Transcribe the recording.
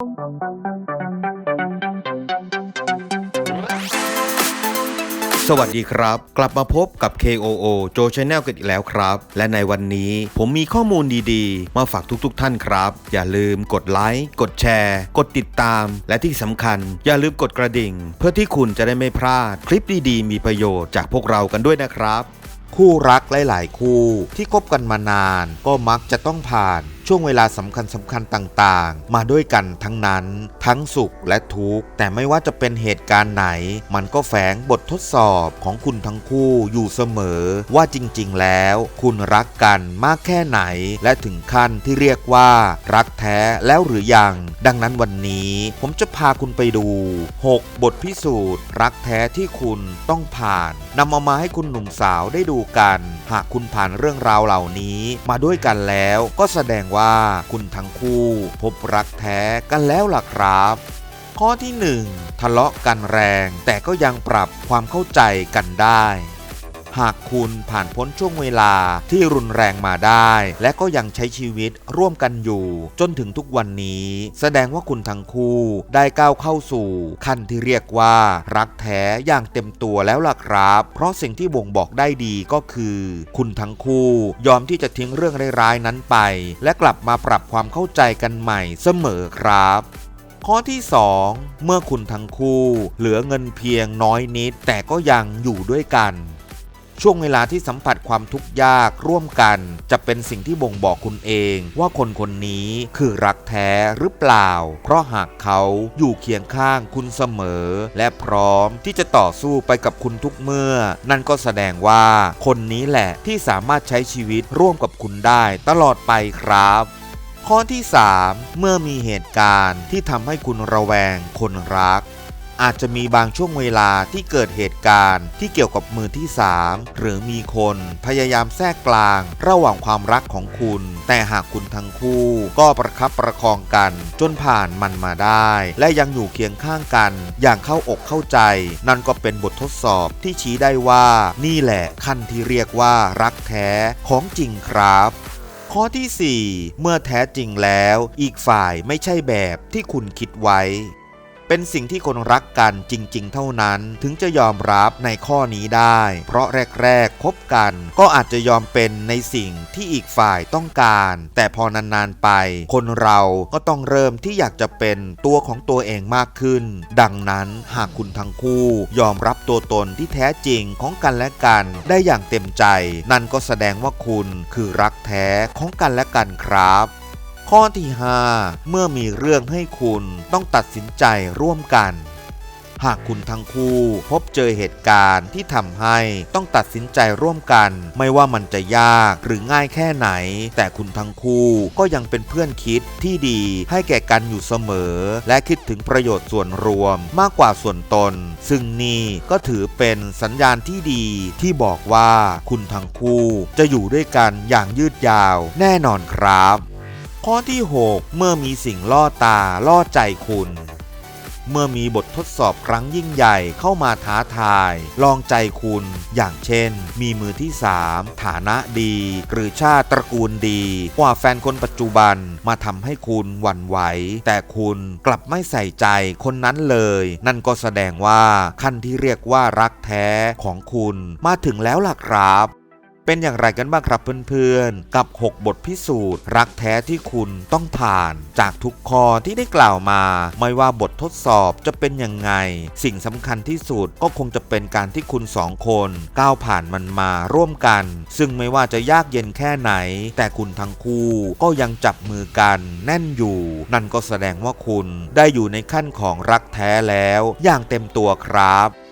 สวัสดีครับ กลับมาพบกับ KOO โจ Channel กันอีกแล้วครับ และในวันนี้ผมมีข้อมูลดีๆ มาฝากทุกๆท่านครับ อย่าลืมกดไลค์กดแชร์ กดติดตาม และที่สำคัญ อย่าลืมกดกระดิ่ง เพื่อที่คุณจะได้ไม่พลาด คลิปดีๆ มีประโยชน์จากพวกเรากันด้วยนะครับ คู่รักหลาย ๆ คู่ที่คบกันมานาน ก็มักจะต้องผ่าน ช่วงเวลาสำคัญสำคัญต่างๆ มาด้วยกันทั้งนั้น ทั้งสุขและทุกข์ แต่ไม่ว่าจะเป็นเหตุการณ์ไหน มันก็แฝงบททดสอบของคุณทั้งคู่อยู่เสมอ ว่าจริงๆ แล้ว คุณรักกันมากแค่ไหน และถึงขั้นที่เรียกว่า รักแท้แล้วหรือยัง ดังนั้นวันนี้ผมจะพาคุณไปดู 6 บทพิสูจน์ รักแท้ที่คุณต้องผ่านนำเอามาให้คุณหนุ่มสาวได้ดูกัน หากคุณผ่านเรื่องราวเหล่านี้มาด้วยกันแล้วก็แสดงว่าว่าคุณทั้งคู่ พบรักแท้กันแล้วล่ะครับ ข้อที่ 1 ทะเลาะกันแรง แต่ก็ยังปรับความเข้าใจกันได้ หากคุณผ่านพ้นช่วงเวลาที่รุนแรงมาได้ และก็ยังใช้ชีวิตร่วมกันอยู่ จนถึงทุกวันนี้ แสดงว่าคุณทั้งคู่ได้ก้าวเข้าสู่ขั้นที่เรียกว่า รักแท้อย่างเต็มตัวแล้วล่ะครับ เพราะสิ่งที่บ่งบอกได้ดีก็คือ คุณทั้งคู่ยอมที่จะทิ้งเรื่องร้ายๆนั้นไป และกลับมาปรับความเข้าใจกันใหม่เสมอครับข้อที่ 2 เมื่อคุณทั้งคู่ เหลือเงินเพียงน้อยนิด แต่ก็ยังอยู่ด้วยกัน ช่วงเวลาที่สัมผัสความทุกข์ยากร่วมกัน จะเป็นสิ่งที่บ่งบอกคุณเอง ว่าคนคนนี้คือรักแท้หรือเปล่า เพราะหากเขาอยู่เคียงข้างคุณเสมอ และพร้อมที่จะต่อสู้ไปกับคุณทุกเมื่อ นั่นก็แสดงว่าคนนี้แหละที่สามารถใช้ชีวิตร่วมกับคุณได้ตลอดไปครับข้อที่ 3 เมื่อมีเหตุการณ์ที่ทำให้คุณระแวงคนรัก อาจจะมีบางช่วงเวลาที่เกิดเหตุการณ์ ที่เกี่ยวกับมือที่ 3 หรือมีคนพยายามแทรกกลาง ระหว่างความรักของคุณ แต่หากคุณทั้งคู่ก็ประคับประคองกัน จนผ่านมันมาได้ และยังอยู่เคียงข้างกัน อย่างเข้าอกเข้าใจ นั่นก็เป็นบททดสอบที่ชี้ได้ว่า นี่แหละขั้นที่เรียกว่ารักแท้ของจริงครับข้อที่ 4 เมื่อแท้จริงแล้ว อีกฝ่ายไม่ใช่แบบที่คุณคิดไว้ เป็นสิ่งที่คนรักกันจริง ๆ เท่านั้นถึงจะยอมรับในข้อนี้ได้ เพราะแรกๆคบกันก็อาจจะยอมเป็นในสิ่งที่อีกฝ่ายต้องการ แต่พอนานๆไป คนเราก็ต้องเริ่มที่อยากจะเป็นตัวของตัวเองมากขึ้น ดังนั้นหากคุณทั้งคู่ ยอมรับตัวตนที่แท้จริงของกันและกัน ได้อย่างเต็มใจ นั่นก็แสดงว่าคุณคือรักแท้ของกันและกันครับ ข้อที่ 5 เมื่อมีเรื่องให้คุณต้องตัดสินใจร่วมกัน หากคุณทั้งคู่พบเจอเหตุการณ์ที่ทำให้ต้องตัดสินใจร่วมกัน ไม่ว่ามันจะยากหรือง่ายแค่ไหน แต่คุณทั้งคู่ก็ยังเป็นเพื่อนคิดที่ดีให้แก่กันอยู่เสมอ และคิดถึงประโยชน์ส่วนรวมมากกว่าส่วนตน ซึ่งนี่ก็ถือเป็นสัญญาณที่ดีที่บอกว่าคุณทั้งคู่จะอยู่ด้วยกันอย่างยืดยาวแน่นอนครับ ข้อที่ 6 เมื่อมีสิ่งล่อตาล่อใจคุณ เมื่อมีบททดสอบครั้งยิ่งใหญ่เข้ามาท้าทาย ลองใจคุณ อย่างเช่น มีมือที่ 3 ฐานะดี หรือชาติตระกูลดี กว่าแฟนคนปัจจุบันมาทำให้คุณหวั่นไหว แต่คุณกลับไม่ใส่ใจคนนั้นเลย นั่นก็แสดงว่าขั้นที่เรียกว่ารักแท้ของคุณมาถึงแล้วล่ะครับ เป็นอย่างไรกันบ้างครับเพื่อนๆ กับ 6 บทพิสูจน์ รักแท้ที่คุณต้องผ่าน จากทุกข้อที่ได้กล่าวมา ไม่ว่าบททดสอบจะเป็นยังไง สิ่งสำคัญที่สุดก็คงจะเป็นการที่คุณสองคนก้าวผ่านมันมาร่วมกัน ซึ่งไม่ว่าจะยากเย็นแค่ไหน แต่คุณทั้งคู่ก็ยังจับมือกันแน่นอยู่ นั่นก็แสดงว่าคุณได้อยู่ในขั้นของรักแท้แล้ว อย่างเต็มตัวครับ